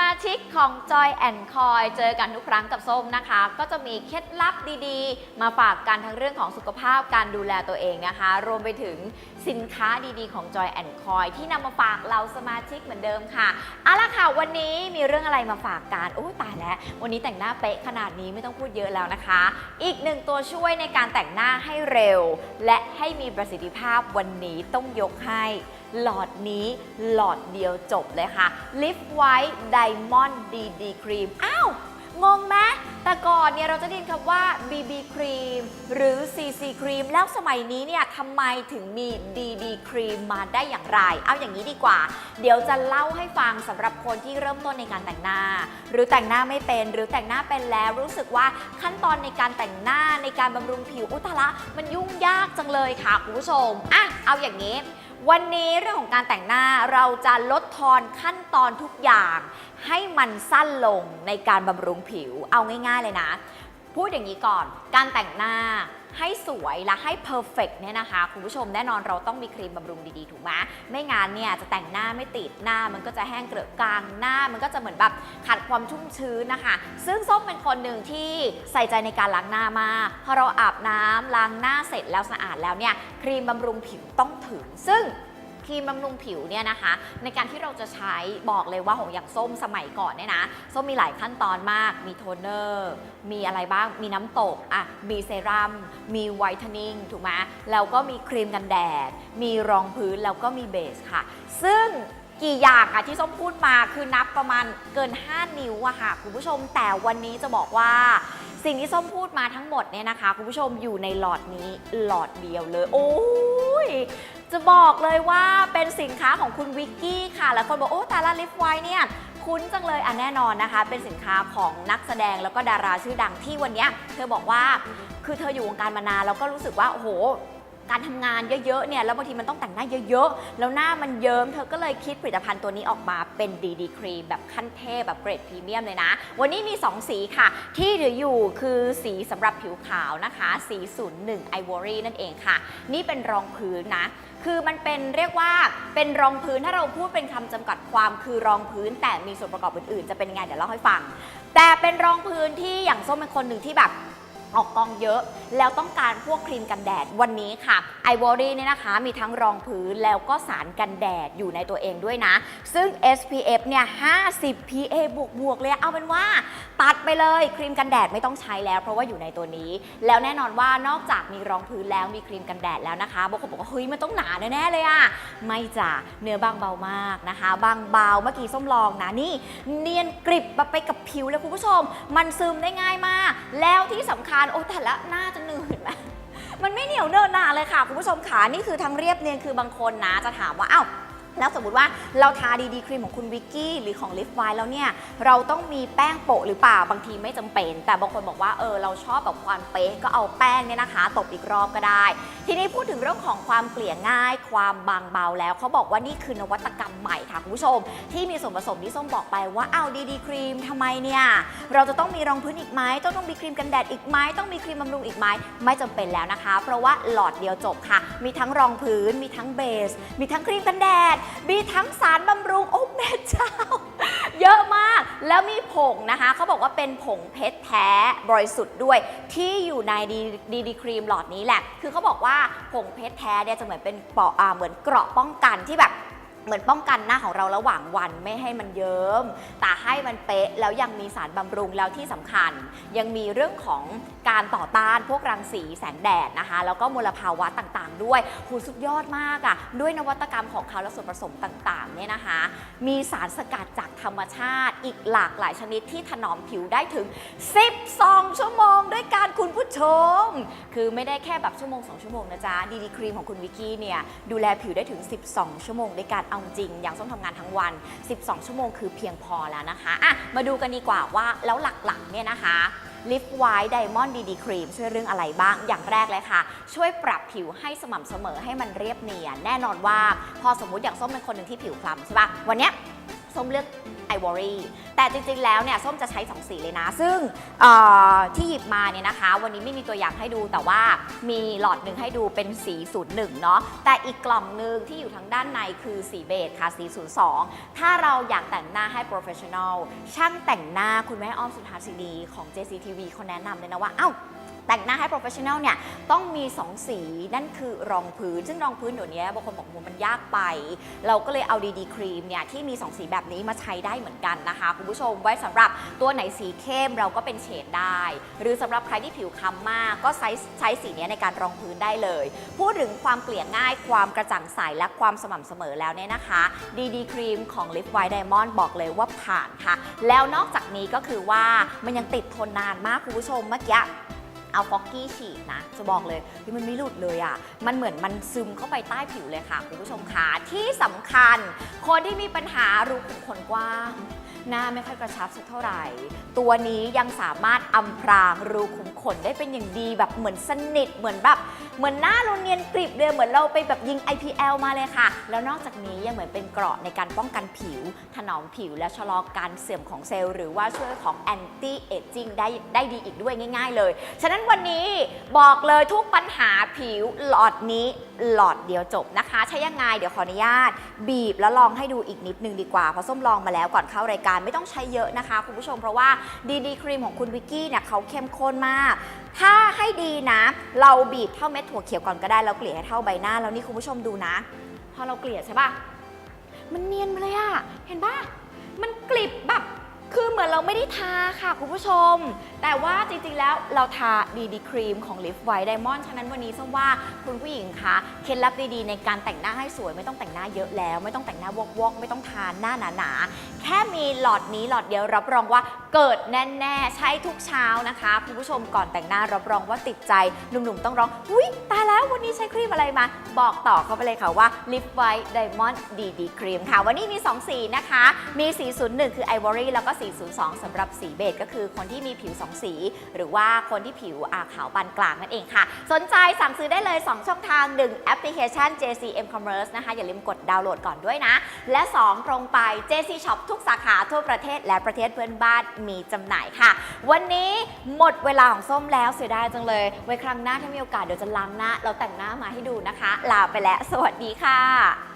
มาชิกของ Joy and Coy เจอกันทุกครั้งกับส้มนะคะ ก็จะมีเคล็ดลับดีๆ มาฝากกันทั้งเรื่องของสุขภาพการดูแลตัวเองนะคะ รวมไปถึงสินค้าดีๆของ Joy and Coy ที่นำมาฝากเราสมาชิกเหมือนเดิมค่ะเอาละค่ะ วันนี้มีเรื่องอะไรมาฝากกันโอ้ตายแล้ว วันนี้แต่งหน้าเป๊ะขนาดนี้ไม่ต้องพูดเยอะแล้วนะคะ อีกหนึ่งตัวช่วยในการแต่งหน้าให้เร็ว และให้มีประสิทธิภาพวันนี้ต้องยกให้ หลอดนี้หลอดเดียวจบเลยค่ะ Lift White Diamond DD Cream อ้าว งงไหมแต่ก่อนเนี่ยเราจะได้ยินคำว่า BB Cream หรือ CC Cream แล้วสมัยนี้เนี่ยทำไมถึงมี DD Cream มาได้อย่างไร เอาอย่างนี้ดีกว่า เดี๋ยวจะเล่าให้ฟังสำหรับคนที่เริ่มต้นในการแต่งหน้า หรือแต่งหน้าไม่เป็น หรือแต่งหน้าเป็นแล้วรู้สึกว่าขั้นตอนในการแต่งหน้าในการบำรุงผิวอุตละมันยุ่งยากจังเลยค่ะคุณผู้ชมอะเอาอย่างนี้ วันนี้เรื่องของการแต่งหน้าเราจะลดทอนขั้นตอนทุกอย่าง ให้มันสั้นลงในการบำรุงผิวเอาง่าย ๆ เลยนะ พูดอย่างนี้ก่อน การแต่งหน้า ให้สวยและให้เพอร์เฟกเนี่ยนะคะ คุณผู้ชมแน่นอนเราต้องมีครีมบำรุงดีๆ ถูกไหมไม่งานเนี่ยจะแต่งหน้าไม่ติดหน้า มันก็จะแห้งเกลอะกลางหน้า มันก็จะเหมือนแบบขาดความชุ่มชื้นนะคะ ซึ่งส้มเป็นคนหนึ่งที่ใส่ใจในการล้างหน้ามากพอเราอาบน้ำล้างหน้าเสร็จแล้วสะอาดแล้วเนี่ยครีมบำรุงผิวต้องถึงซึ่ง ครีมบำรุงผิวเนี่ยนะคะ ในการที่เราจะใช้บอกเลยว่าของอย่างส้มสมัยก่อนเนี่ยนะ ส้มมีหลายขั้นตอนมาก มีโทนเนอร์ มีอะไรบ้าง มีน้ำตก อะ มีเซรั่ม มีไวท์เทนนิ่งถูกไหมแล้วก็มีครีมกันแดด มีรองพื้น แล้วก็มีเบสค่ะ ซึ่งกี่อย่างอะที่ส้มพูดมาคือนับประมาณเกิน 5 นิ้วอะค่ะคุณผู้ชมแต่วันนี้จะบอกว่า สิ่งที่ส้มพูดมาทั้งหมดเนี่ยนะคะ คุณผู้ชมอยู่ในหลอดนี้หลอดเดียวเลย โอ้ย จะบอกเลยว่าเป็นสินค้าของคุณวิกกี้ค่ะหลายคนบอกโอ้ตาลาลิฟไวเนี่ยคุ้นจังเลยอะแน่นอนนะคะ เป็นสินค้าของนักแสดงแล้วก็ดาราชื่อดังที่วันนี้เธอบอกว่าคือเธออยู่วงการมานานแล้วก็รู้สึกว่าโอ้โห การทำงานเยอะๆเนี่ยแล้วบางทีมันต้องแต่งหน้าเยอะๆ แล้วหน้ามันเยิ้มเธอก็เลยคิดผลิตภัณฑ์ตัวนี้ออกมาเป็นดีดีครีมแบบขั้นเทพแบบเกรดพรีเมียมเลยนะ วันนี้มี 2 สีค่ะ ที่ถืออยู่คือสีสำหรับผิวขาวนะคะ สี 01 Ivory นั่นเองค่ะ นี่เป็นรองพื้นนะ คือมันเป็นเรียกว่าเป็นรองพื้นถ้าเราพูดเป็นคำจำกัดความคือรองพื้น แต่มีส่วนประกอบอื่นๆ จะเป็นยังไงเดี๋ยวเล่าให้ฟัง แต่เป็นรองพื้นที่อย่างส้มเป็นคนหนึ่งที่แบบ ออกกองเยอะ แล้วต้องการพวกครีมกันแดดวันนี้ค่ะไอวอรี่เนี่ยนะคะ มีทั้งรองพื้นแล้วก็สารกันแดดอยู่ในตัวเองด้วยนะ ซึ่ง SPF เนี่ย 50 PA บวกบวกเลยเอาเป็นว่า ตัดไปเลยครีมกันแดดไม่ต้องใช้แล้ว เพราะว่าอยู่ในตัวนี้ แล้วแน่นอนว่านอกจากมีรองพื้นแล้วมีครีมกันแดดแล้วนะคะบางคนบอกว่าเฮ้ยมันต้องหนาแน่เลยอะไม่จ้ะเนื้อบางเบามากนะคะ บางเบาเมื่อกี้ส้มลองนะนี่ เนียนกริบแบบไปกับผิวเลยคุณผู้ชม มันซึมได้ง่ายมาก แล้วที่สำคัญโอ้แต่ละหน้าจะเหนื่อยไหมมันไม่เหนียวเนินหนาเลยค่ะคุณผู้ชมขานี่คือทั้งเรียบเนียนคือบางคนนะจะถามว่าอ้าว แล้วสมมติว่าเราทาดีดีครีมของคุณวิกกี้หรือของลิฟไวแล้วเนี่ยเราต้องมีแป้งโปะหรือเปล่าบางทีไม่จำเป็น แต่บางคนบอกว่าเออเราชอบแบบความเป๊ะก็เอาแป้งเนี่ยนะคะ ตบอีกรอบก็ได้ ทีนี้พูดถึงเรื่องของความเกลี่ยง่าย ความบางเบาแล้วเขาบอกว่านี่คือนวัตกรรมใหม่ค่ะคุณผู้ชม ที่มีส่วนผสมที่ส้มบอกไปว่าเอาดีดีครีมทำไมเนี่ยเราจะต้องมีรองพื้นอีกไหมต้องต้องมีครีมกันแดดอีกไหมต้องมีครีมบำรุงอีกไหมไม่จำเป็นแล้วนะคะ เพราะว่าหลอดเดียวจบค่ะ มีทั้งรองพื้นมีทั้งเบส มีทั้งครีมกันแดดมีทั้งสารบำรุงโอ้แม่เจ้า เยอะมากแล้วมีผงนะคะเขาบอกว่าเป็นผงเพชรแท้บริสุทธิ์ด้วย ที่อยู่ในดีดีครีมหลอดนี้แหละ คือเขาบอกว่าผงเพชรแท้เนี่ยจะเหมือนเป็นเปราะอ่าเหมือนเกราะป้องกันที่แบบ เหมือนป้องกันหน้าของเราระหว่างวันไม่ให้มันเยิ้มแต่ให้มันเป๊ะแล้วยังมีสารบำรุงแล้วที่สำคัญ ยังมีเรื่องของการต่อต้านพวกรังสีแสงแดดนะคะ แล้วก็มลภาวะต่างๆ ด้วยหูสุดยอดมากอะ่ะด้วยนวัตกรรมของเขาและส่วนผสมต่างๆเนี่ยนะคะ มีสารสกัดจากธรรมชาติ อีกหลากหลายชนิดที่ถนอมผิวได้ถึง 12 ชั่วโมงด้วยการคุณผู้ชม คือไม่ได้แค่แบบชั่วโมง 2 ชั่วโมงนะจ๊ะดีดีครีมของคุณวิกกี้เนี่ยดูแลผิวได้ถึง 12 ชั่วโมงด้วยการเอาจริง อย่างส้มทำงานทั้งวัน 12 ชั่วโมงคือเพียงพอแล้วนะคะอะมาดูกันดีกว่าว่าแล้วหลักๆเนี่ยนะคะลิฟไวท์ไดมอนด์ดีดีครีมช่วยเรื่องอะไรบ้าง อย่างแรกเลยค่ะ ช่วยปรับผิวให้สม่ำเสมอให้มันเรียบเนียน แน่นอนว่า พอสมมุติอย่างส้มเป็นคนหนึ่งที่ผิวคล้ำใช่ปะวันเนี้ย ส้มเลือกไอวอรี่แต่จริงๆ แล้วเนี่ยส้มจะใช้ 2 สีเลยนะ ซึ่งที่หยิบมาเนี่ยนะคะ วันนี้ไม่มีตัวอย่างให้ดูแต่ว่ามีหลอดหนึ่งให้ดูเป็นสี01เนาะแต่อีกกล่องหนึ่งที่อยู่ทางด้านในคือสีเบจค่ะสี02 ถ้าเราอยากแต่งหน้าให้ professional ช่างแต่งหน้าคุณแม่อ้อมสุธาสินีของ JCTV เขาแนะนำเลยนะว่า เอ้า แต่งหน้าให้ professional เนี่ยต้องมี 2 สีนั่นคือรองพื้น ซึ่งรองพื้นเดี๋ยวนี้บางคนบอกว่ามันยากไป เราก็เลยเอาดีดีครีมเนี่ยที่มี 2 สีแบบนี้มาใช้ได้เหมือนกันนะคะ คุณผู้ชมไว้สำหรับตัวไหนสีเข้มเราก็เป็นเฉดได้ หรือสำหรับใครที่ผิวค้ำมากก็ใช้ใช้สีนี้ในการรองพื้นได้เลย พูดถึงความเกลี่ยง่ายความกระจ่างใสและความสม่ำเสมอแล้วเนี่ยนะคะดีดีครีมของ Lip White Diamond บอกเลยว่าผ่านค่ะ แล้วนอกจากนี้ก็คือว่ามันยังติดทนนานมากคุณผู้ชมเมื่อกี้ เอาฟอกกี้ฉีดนะ จะบอกเลยที่มันไม่หลุดเลยอะ่ะ มันเหมือนมันซึมเข้าไปใต้ผิวเลยค่ะ คุณผู้ชมค่ะที่สำคัญ คนที่มีปัญหารูขุมขนกว้าง หน้าไม่ค่อยกระชับสักเท่าไหร่ ตัวนี้ยังสามารถอำพรางรูขุม ขนได้เป็นอย่างดีแบบเหมือนสนิทเหมือนแบบเหมือนหน้าเราเนียนกริบเลยเหมือนเราไปแบบยิง IPL มาเลยค่ะ แล้วนอกจากนี้ยังเหมือนเป็นเกราะในการป้องกันผิว ถนอมผิวและชะลอการเสื่อมของเซลล์ หรือว่าช่วยของ anti aging ได้ได้ดีอีกด้วยง่าย ๆ เลย ฉะนั้นวันนี้บอกเลยทุกปัญหาผิวหลอดนี้หลอดเดียวจบนะคะ ใช้ยังไงเดี๋ยวขออนุญาต บีบแล้วลองให้ดูอีกนิดนึงดีกว่าเพราะส้มลองมาแล้วก่อนเข้ารายการไม่ต้องใช้เยอะนะคะคุณผู้ชมเพราะว่าดีดีครีมของคุณวิกกี้เนี่ยเขาเข้มข้นมากถ้าให้ดีนะ เราบีบเท่าเม็ดถั่วเขียวก่อนก็ได้แล้วเกลี่ยให้เท่าใบหน้าแล้วนี่คุณผู้ชมดูนะ พอเราเกลี่ยใช่ปะมันเนียนมาเลยอะเห็นปะมันกลิบแบบ คือเหมือนเราไม่ได้ทาค่ะคุณผู้ชม แต่ว่าจริงๆแล้วเราทาดีดีครีมของ Lift White Diamond ฉะนั้นวันนี้ส้มว่าคุณผู้หญิงคะเคล็ดลับดีๆ ในการแต่งหน้าให้สวยไม่ต้องแต่งหน้าเยอะแล้ว ไม่ต้องแต่งหน้าวอกๆ ไม่ต้องทาหน้าหนาๆแค่มีหลอดนี้หลอดเดียวรับรองว่าเกิดแน่ๆใช้ทุกเช้านะคะคุณผู้ชมก่อนแต่งหน้ารับรองว่าติดใจหนุ่มๆต้องร้องอุ้ยตายแล้ววันนี้ใช้ครีมอะไรมา บอกต่อเข้าไปเลยค่ะว่า Lift White Diamond DD Cream ค่ะ วันนี้มี 2 สีนะคะ มี401คือ Ivory แล้วก็402สำหรับสีเบจก็คือคนที่มีผิว 2 สี หรือว่าคนที่ผิวอาขาวปานกลางนั่นเองค่ะ สนใจสั่งซื้อได้เลย 2 ช่องทาง 1 แอปพลิเคชัน JCM Commerce นะคะ อย่าลืมกดดาวน์โหลดก่อนด้วยนะ และ 2 ตรงไป JC Shop ทุกสาขาทั่วประเทศและประเทศเพื่อนบ้านมีจำหน่ายค่ะ วันนี้หมดเวลาของส้มแล้วเสียดายจังเลย ไว้ครั้งหน้าถ้ามีโอกาสเดี๋ยวจะล้างหน้า เราแต่งหน้ามาให้ดูนะคะ ลาไปแล้ว สวัสดีค่ะ